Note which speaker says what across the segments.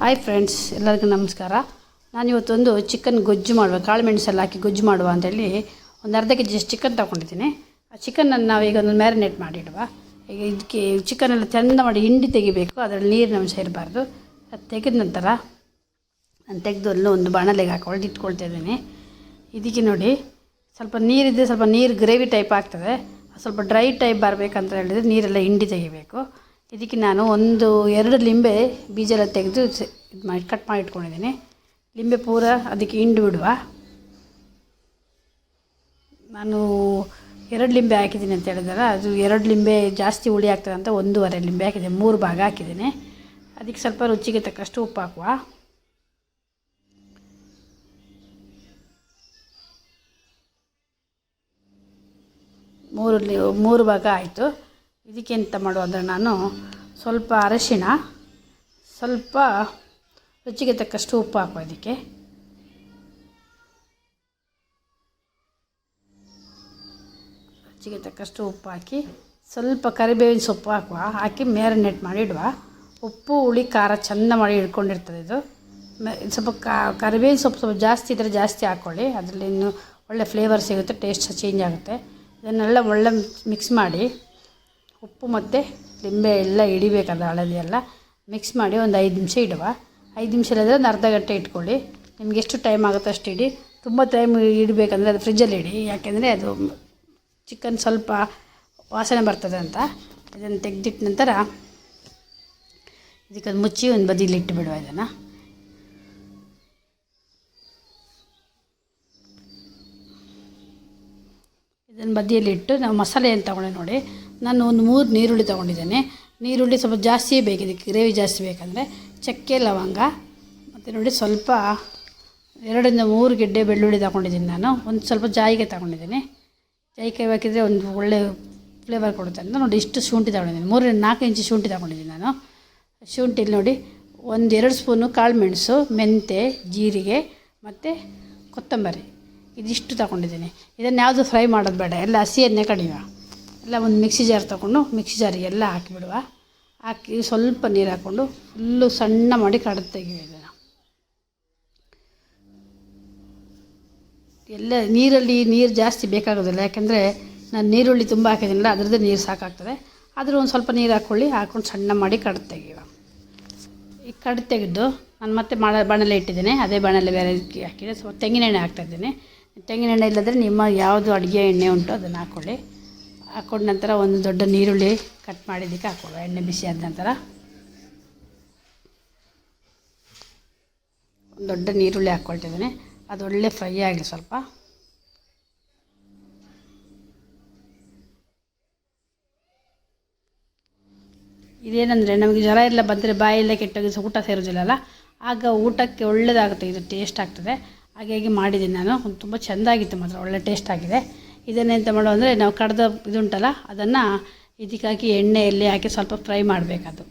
Speaker 1: Hi friends ಎಲ್ಲರಿಗೂ ನಮಸ್ಕಾರ. ನಾನು ಇವತ್ತೊಂದು ಚಿಕನ್ ಗೊಜ್ಜು ಮಾಡುವ ಕಾಳು ಮೆಣಸಲ್ಲಿ ಹಾಕಿ ಗೊಜ್ಜು ಮಾಡುವ ಅಂತೇಳಿ ಒಂದು ಅರ್ಧ ಕೆ ಜಿಯಷ್ಟು ಚಿಕನ್ ತೊಗೊಂಡಿದ್ದೀನಿ. ಆ ಚಿಕನನ್ನು ನಾವೀಗ ಒಂದು ಮ್ಯಾರಿನೇಟ್ ಮಾಡಿಡುವ. ಈಗ ಇದಕ್ಕೆ ಚಿಕನೆಲ್ಲ ಚೆಂದ ಮಾಡಿ ಹಿಂಡಿ ತೆಗಿಬೇಕು. ಅದರಲ್ಲಿ ನೀರಿನ ಅಂಶ ಇರಬಾರ್ದು. ಅದು ತೆಗೆದ ನಂತರ ನಾನು ತೆಗೆದು ಅಲ್ಲೂ ಒಂದು ಬಾಣಲೆಗೆ ಹಾಕೊಳ್ಳಿ ಇಟ್ಕೊಳ್ತಾ ಇದ್ದೀನಿ. ಇದಕ್ಕೆ ನೋಡಿ, ಸ್ವಲ್ಪ ನೀರಿದ್ದರೆ ಸ್ವಲ್ಪ ನೀರು ಗ್ರೇವಿ ಟೈಪ್ ಆಗ್ತದೆ. ಸ್ವಲ್ಪ ಡ್ರೈ ಟೈಪ್ ಬರಬೇಕಂತ ಹೇಳಿದರೆ ನೀರೆಲ್ಲ ಹಿಂಡಿ ತೆಗಿಬೇಕು. ಇದಕ್ಕೆ ನಾನು ಒಂದು ಎರಡು ಲಿಂಬೆ ಬೀಜ ಎಲ್ಲ ತೆಗೆದು ಇದು ಮಾಡಿ ಕಟ್ ಮಾಡಿ ಇಟ್ಕೊಂಡಿದ್ದೀನಿ. ಲಿಂಬೆ ಪೂರ ಅದಕ್ಕೆ ಹಿಂಡು ಬಿಡುವ. ನಾನು ಎರಡು ಲಿಂಬೆ ಹಾಕಿದ್ದೀನಿ ಅಂತ ಹೇಳಿದಾರೆ. ಅದು ಎರಡು ಲಿಂಬೆ ಜಾಸ್ತಿ ಹುಳಿ ಆಗ್ತದೆ ಅಂತ ಒಂದೂವರೆ ಲಿಂಬೆ ಹಾಕಿದೆ ಮೂರು ಭಾಗ ಹಾಕಿದ್ದೀನಿ. ಅದಕ್ಕೆ ಸ್ವಲ್ಪ ರುಚಿಗೆ ತಕ್ಕಷ್ಟು ಉಪ್ಪು ಹಾಕುವ. ಮೂರು ಮೂರು ಭಾಗ ಆಯಿತು. ಇದಕ್ಕೆ ಎಂತ ಮಾಡುವ ಅಂದರೆ ನಾನು ಸ್ವಲ್ಪ ಅರಶಿಣ, ಸ್ವಲ್ಪ ರುಚಿಗೆ ತಕ್ಕಷ್ಟು ಉಪ್ಪು ಹಾಕುವ ಇದಕ್ಕೆ. ರುಚಿಗೆ ತಕ್ಕಷ್ಟು ಉಪ್ಪು ಹಾಕಿ ಸ್ವಲ್ಪ ಕರಿಬೇವಿನ ಸೊಪ್ಪು ಹಾಕುವ. ಹಾಕಿ ಮ್ಯಾರಿನೇಟ್ ಮಾಡಿ ಇಡುವ. ಉಪ್ಪು, ಹುಳಿ, ಖಾರ ಚೆಂದ ಮಾಡಿ ಇಟ್ಕೊಂಡಿರ್ತದೆ ಇದು. ಸ್ವಲ್ಪ ಕರಿಬೇವಿನ ಸೊಪ್ಪು ಸ್ವಲ್ಪ ಜಾಸ್ತಿ ಇದ್ದರೆ ಜಾಸ್ತಿ ಹಾಕ್ಕೊಳ್ಳಿ ಅದರಲ್ಲಿ ಇನ್ನು ಒಳ್ಳೆ ಫ್ಲೇವರ್ ಸಿಗುತ್ತೆ ಟೇಸ್ಟ್ ಚೇಂಜ್ ಆಗುತ್ತೆ. ಇದನ್ನೆಲ್ಲ ಒಳ್ಳೆ ಮಿಕ್ಸ್ ಮಾಡಿ ಉಪ್ಪು ಮತ್ತು ಲಿಂಬೆ ಎಲ್ಲ ಹಿಡಿಬೇಕದು ಹಳದಿ ಎಲ್ಲ. ಮಿಕ್ಸ್ ಮಾಡಿ ಒಂದು ಐದು ನಿಮಿಷ ಇಡುವ. ಐದು ನಿಮಿಷ ಇಲ್ಲದ್ರೆ ಒಂದು ಅರ್ಧ ಗಂಟೆ ಇಟ್ಕೊಳ್ಳಿ. ನಿಮ್ಗೆ ಎಷ್ಟು ಟೈಮ್ ಆಗುತ್ತೆ ಅಷ್ಟು ಇಡಿ. ತುಂಬ ಟೈಮ್ ಇಡಬೇಕಂದ್ರೆ ಅದು ಫ್ರಿಜ್ಜಲ್ಲಿ ಇಡಿ. ಯಾಕೆಂದರೆ ಅದು ಚಿಕನ್ ಸ್ವಲ್ಪ ವಾಸನೆ ಬರ್ತದೆ ಅಂತ. ಇದನ್ನು ತೆಗೆದಿಟ್ಟ ನಂತರ ಇದಕ್ಕೊಂದು ಮುಚ್ಚಿ ಒಂದು ಬದಿಲಿ ಇಟ್ಟು ಬಿಡುವ ಇದನ್ನು ಇದನ್ನು ಬದಿಯಲ್ಲಿಟ್ಟು ನಾವು ಮಸಾಲೆ ಏನು ತೊಗೊಂಡೆ ನೋಡಿ. ನಾನು ಒಂದು ಮೂರು ನೀರುಳ್ಳಿ ತೊಗೊಂಡಿದ್ದೇನೆ. ನೀರುಳ್ಳಿ ಸ್ವಲ್ಪ ಜಾಸ್ತಿಯೇ ಬೇಕಿದ್ದಕ್ಕೆ ಗ್ರೇವಿ ಜಾಸ್ತಿ ಬೇಕಂದರೆ. ಚಕ್ಕೆ, ಲವಂಗ, ಮತ್ತು ನೋಡಿ ಸ್ವಲ್ಪ ಎರಡರಿಂದ ಮೂರು ಗೆಡ್ಡೆ ಬೆಳ್ಳುಳ್ಳಿ ತಗೊಂಡಿದ್ದೀನಿ ನಾನು. ಒಂದು ಸ್ವಲ್ಪ ಜಾಯಿಗೆ ತಗೊಂಡಿದ್ದೀನಿ. ಜಾಯಿಕಾಯಿ ಹಾಕಿದರೆ ಒಂದು ಒಳ್ಳೆ ಫ್ಲೇವರ್ ಕೊಡುತ್ತೆ ಅಂತ ನೋಡಿ ಇಷ್ಟು ಶುಂಠಿ ತಗೊಂಡಿದ್ದೀನಿ. ಮೂರರಿಂದ ನಾಲ್ಕು ಇಂಚು ಶುಂಠಿ ತಗೊಂಡಿದ್ದೀನಿ ನಾನು. ಶುಂಠಿಲಿ ನೋಡಿ ಒಂದು ಎರಡು ಸ್ಪೂನು ಕಾಳು ಮೆಣಸು, ಮೆಂತೆ, ಜೀರಿಗೆ ಮತ್ತು ಕೊತ್ತಂಬರಿ. ಇದಿಷ್ಟು ತಗೊಂಡಿದ್ದೀನಿ. ಇದನ್ನು ಯಾವುದು ಫ್ರೈ ಮಾಡೋದು ಬೇಡ. ಎಲ್ಲ ಹಸಿಯನ್ನೇ ಕಡಿಯುವ. ಎಲ್ಲ ಒಂದು ಮಿಕ್ಸಿ ಜಾರ್ ತೊಗೊಂಡು ಮಿಕ್ಸಿ ಜಾರಿಗೆಲ್ಲ ಹಾಕಿಬಿಡುವ. ಹಾಕಿ ಸ್ವಲ್ಪ ನೀರು ಹಾಕ್ಕೊಂಡು ಫುಲ್ಲು ಸಣ್ಣ ಮಾಡಿ ಕಡ್ದು ತೆಗಿಯುವ ಇದನ್ನು ಎಲ್ಲ ನೀರಲ್ಲಿ ನೀರು ಜಾಸ್ತಿ ಬೇಕಾಗೋದಿಲ್ಲ. ಯಾಕೆಂದರೆ ನಾನು ನೀರುಳ್ಳಿ ತುಂಬ ಹಾಕಿದ್ದೀನಲ್ಲ ಅದರದ್ದೇ ನೀರು ಸಾಕಾಗ್ತದೆ. ಆದರೂ ಒಂದು ಸ್ವಲ್ಪ ನೀರು ಹಾಕ್ಕೊಳ್ಳಿ ಹಾಕ್ಕೊಂಡು ಸಣ್ಣ ಮಾಡಿ ಕಡ್ದು ತೆಗಿಯುವ. ಈ ಕಡ್ದು ತೆಗೆದು ನಾನು ಮತ್ತೆ ಮಾಡ ಬಾಣಲೆ ಇಟ್ಟಿದ್ದೀನಿ. ಅದೇ ಬಾಣಲೆ ಬೇರೆ ಹಾಕಿದೆ. ಸ್ವಲ್ಪ ತೆಂಗಿನೆಣ್ಣೆ ತೆಂಗಿನ ಎಣ್ಣೆ ಇಲ್ಲದ್ರೆ ನಿಮ್ಮ ಯಾವುದು ಅಡುಗೆ ಎಣ್ಣೆ ಉಂಟು ಅದನ್ನು ಹಾಕ್ಕೊಳ್ಳಿ ಹಾಕ್ಕೊಂಡ ನಂತರ ಒಂದು ದೊಡ್ಡ ನೀರುಳ್ಳಿ ಕಟ್ ಮಾಡಿದ್ದಕ್ಕೆ ಹಾಕೊಳ್ಳುವ ಎಣ್ಣೆ ಬಿಸಿ ಆದ ನಂತರ. ಒಂದು ದೊಡ್ಡ ನೀರುಳ್ಳಿ ಹಾಕ್ಕೊಳ್ತಿದ್ದೀನಿ ಅದು ಒಳ್ಳೆ ಫ್ರೈ ಆಗಲಿ ಸ್ವಲ್ಪ. ಇದೇನಂದರೆ ನಮಗೆ ಜ್ವರ ಎಲ್ಲ ಬಂದರೆ ಬಾಯೆಲ್ಲ ಕೆಟ್ಟೋಗಿ ಊಟ ಸೇರೋದಿಲ್ಲಲ್ಲ? ಆಗ ಊಟಕ್ಕೆ ಒಳ್ಳೆಯದಾಗುತ್ತೆ ಇದು ಟೇಸ್ಟ್ ಆಗ್ತದೆ. ಹಾಗಾಗಿ ಮಾಡಿದ್ದೀನಿ ನಾನು. ತುಂಬ ಚೆಂದಾಗಿತ್ತು ಮಾತ್ರ. ಒಳ್ಳೆ ಟೇಸ್ಟ್ ಆಗಿದೆ. ಇದನ್ನೆಂತ ಮಾಡೋ ಅಂದರೆ ನಾವು ಕಡ್ದ ಇದುಂಟಲ್ಲ, ಅದನ್ನು ಇದಕ್ಕಾಗಿ ಹಾಕಿ ಎಣ್ಣೆಯಲ್ಲಿ ಹಾಕಿ ಸ್ವಲ್ಪ ಫ್ರೈ ಮಾಡಬೇಕದು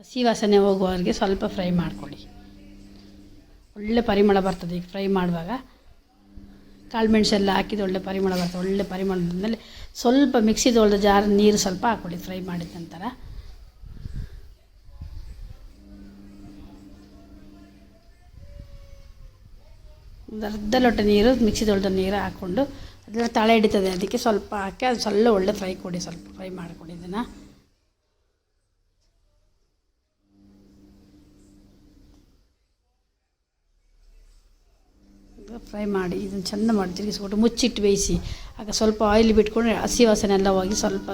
Speaker 1: ಹಸಿ ವಾಸನೆ ಹೋಗುವವರಿಗೆ ಸ್ವಲ್ಪ ಫ್ರೈ ಮಾಡಿಕೊಳ್ಳಿ. ಒಳ್ಳೆ ಪರಿಮಳ ಬರ್ತದೆ ಈಗ ಫ್ರೈ ಮಾಡುವಾಗ. ಕಾಳು ಮೆಣಸೆಲ್ಲ ಹಾಕಿದ ಒಳ್ಳೆ ಪರಿಮಳ ಬರ್ತದೆ, ಒಳ್ಳೆ ಪರಿಮಳ ಬಂದಮೇಲೆ ಸ್ವಲ್ಪ ಮಿಕ್ಸಿ ತೊಳೆದ ಜಾರ್ ನೀರು ಸ್ವಲ್ಪ ಹಾಕ್ಕೊಳ್ಳಿ ಫ್ರೈ ಮಾಡಿದ ನಂತರ. ಒಂದು ಅರ್ಧ ಲೋಟ ನೀರು ಮಿಕ್ಸಿ ತೊಳೆದ ನೀರು ಹಾಕ್ಕೊಂಡು ಅದೆಲ್ಲ ತಳೆ ಹಿಡಿತದೆ. ಅದಕ್ಕೆ ಸ್ವಲ್ಪ ಹಾಕಿ ಅದು ಸ್ವಲ್ಪ ಒಳ್ಳೆ ಫ್ರೈ ಕೊಡಿ, ಸ್ವಲ್ಪ ಫ್ರೈ ಮಾಡಿಕೊಡಿ ಇದನ್ನು. ಫ್ರೈ ಮಾಡಿ, ಇದನ್ನು ಚೆಂದ ಮಾಡಿ ತಿರುಗಿಸ್ಕೊಟ್ಟು ಮುಚ್ಚಿಟ್ಟು ಬೇಯಿಸಿ. ಆಗ ಸ್ವಲ್ಪ ಆಯಿಲ್ ಬಿಟ್ಕೊಂಡು ಹಸಿ ವಾಸನೆ ಎಲ್ಲ ಹೋಗಿ ಸ್ವಲ್ಪ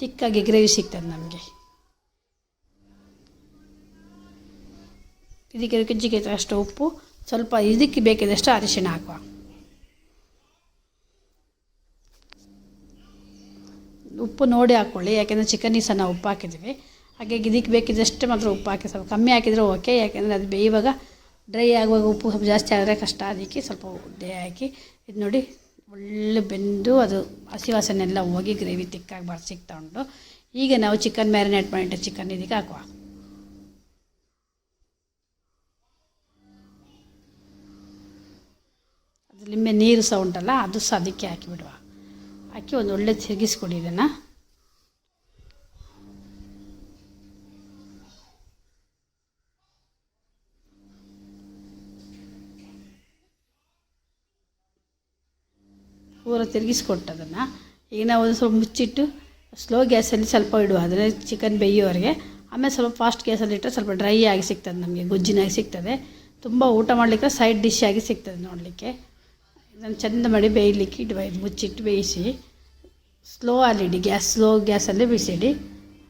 Speaker 1: ತಿಕ್ಕಾಗಿ ಗ್ರೇವಿ ಸಿಗ್ತದೆ ನಮಗೆ. ಇದಕ್ಕೆ ರುಚಿಗೆ ಅಷ್ಟು ಉಪ್ಪು, ಸ್ವಲ್ಪ ಇದಕ್ಕೆ ಬೇಕಾದಷ್ಟು ಅರಿಶಿಣ ಹಾಕುವ. ಉಪ್ಪು ನೋಡಿ ಹಾಕ್ಕೊಳ್ಳಿ ಯಾಕೆಂದರೆ ಚಿಕನ್ ಸಹ ನಾವು ಉಪ್ಪು ಹಾಕಿದ್ವಿ ಹಾಗಾಗಿ ಇದಕ್ಕೆ ಬೇಕಿದ್ದಷ್ಟು ಮಾತ್ರ ಉಪ್ಪು ಹಾಕಿ ಸ್ವಲ್ಪ ಕಮ್ಮಿ ಹಾಕಿದರೆ ಓಕೆ ಯಾಕೆಂದರೆ ಅದು ಬೇಯುವಾಗ ಡ್ರೈ ಆಗುವಾಗ ಉಪ್ಪು ಸ್ವಲ್ಪ ಜಾಸ್ತಿ ಆದರೆ ಕಷ್ಟ ಅದಕ್ಕೆ ಸ್ವಲ್ಪ ಉದ್ದೆ ಹಾಕಿ, ಇದು ನೋಡಿ ಒಳ್ಳೆ ಬೆಂದು ಅದು ಹಸಿ ವಾಸನೆಲ್ಲ ಹೋಗಿ ಗ್ರೇವಿ ತಿಕ್ಕಾಗಿ ಬರ್ ಸಿಗ್ತಾ ಉಂಟು. ಈಗ ನಾವು ಚಿಕನ್ ಮ್ಯಾರಿನೇಟ್ ಮಾಡಿಟ್ಟ ಚಿಕನ್ ಇದಕ್ಕೆ ಹಾಕುವ. ಅದು ಲಿಂಬೆ ನೀರು ಸಹ ಉಂಟಲ್ಲ, ಅದು ಸಹ ಅದಕ್ಕೆ ಹಾಕಿಬಿಡುವ ಹಾಕಿ ಒಂದು ಒಳ್ಳೆ ಜಗಿಸ್ಕೊಡಿ ಇದನ್ನು. ಪೂರ ತಿರುಗಿಸ್ಕೊಟ್ಟು ಅದನ್ನು ಈಗ ನಾವು ಒಂದು ಸ್ವಲ್ಪ ಮುಚ್ಚಿಟ್ಟು ಸ್ಲೋ ಗ್ಯಾಸಲ್ಲಿ ಸ್ವಲ್ಪ ಇಡುವ ಅಂದರೆ ಚಿಕನ್ ಬೇಯೋವರೆಗೆ. ಆಮೇಲೆ ಸ್ವಲ್ಪ ಫಾಸ್ಟ್ ಗ್ಯಾಸಲ್ಲಿ ಇಟ್ಟರೆ ಸ್ವಲ್ಪ ಡ್ರೈ ಆಗಿ ಸಿಗ್ತದೆ ನಮಗೆ, ಗೊಜ್ಜಿನಾಗಿ ಸಿಗ್ತದೆ. ತುಂಬ ಊಟ ಮಾಡಲಿಕ್ಕೆ ಸೈಡ್ ಡಿಶ್ ಆಗಿ ಸಿಗ್ತದೆ ನೋಡಲಿಕ್ಕೆ. ಇದನ್ನು ಚೆಂದ ಮಾಡಿ ಬೇಯಲಿಕ್ಕೆ ಇಡುವ ಮುಚ್ಚಿಟ್ಟು ಬೇಯಿಸಿ. ಸ್ಲೋ ಅಲ್ಲಿಡಿ ಗ್ಯಾಸ್ ಸ್ಲೋ ಗ್ಯಾಸಲ್ಲೇ ಬಿಸಿಡಿ.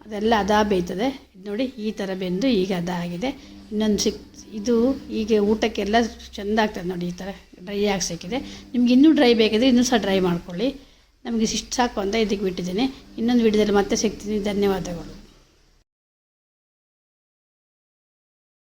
Speaker 1: ಅದೆಲ್ಲ ಅದಾ ಬೇಯ್ತದೆ. ನೋಡಿ ಈ ಥರ ಬೆಂದು ಈಗ ಅದಾಗಿದೆ ಇನ್ನೊಂದು ಸಿಕ್ ಇದು ಈಗ ಊಟಕ್ಕೆಲ್ಲ ಚೆಂದ ಆಗ್ತದೆ ನೋಡಿ ಈ ಥರ ಡ್ರೈ ಆಗಿ ಸಿಕ್ಕಿದೆ ನಿಮ್ಗೆ ಇನ್ನೂ ಡ್ರೈ ಬೇಕಿದ್ರೆ ಇನ್ನೂ ಸಹ ಡ್ರೈ ಮಾಡ್ಕೊಳ್ಳಿ. ನಮಗೆ ಇಷ್ಟು ಸಾಕು ಅಂತ ಇದಕ್ಕೆ ಬಿಟ್ಟಿದ್ದೀನಿ. ಇನ್ನೊಂದು ವಿಡಿಯೋದಲ್ಲಿ ಮತ್ತೆ ಸಿಗ್ತೀನಿ. ಧನ್ಯವಾದಗಳು.